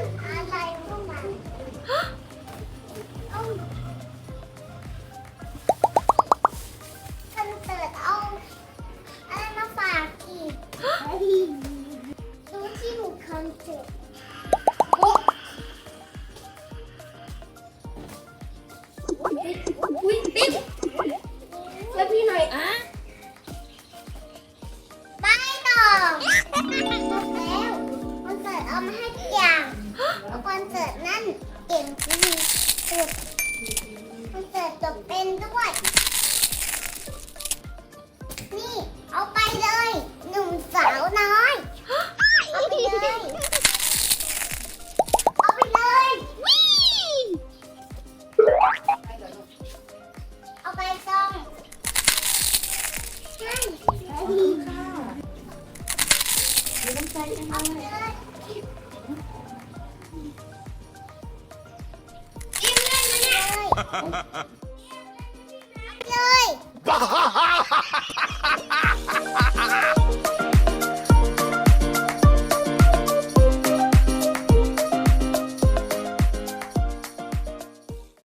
อะไรพวกมัาคอนเสิร์เอาอะไรมาฝากอีกซูชิบุคอนเสิร์ันเกิดนั่นเก่งที่สุดมันเกิดตจบเป็นด้วย นี่เอาไปเลย หนุ่มสาวน้อย เอาไปเลย เอาไปเลย เอาไปซองใช่ค่เอาไปเลย เลย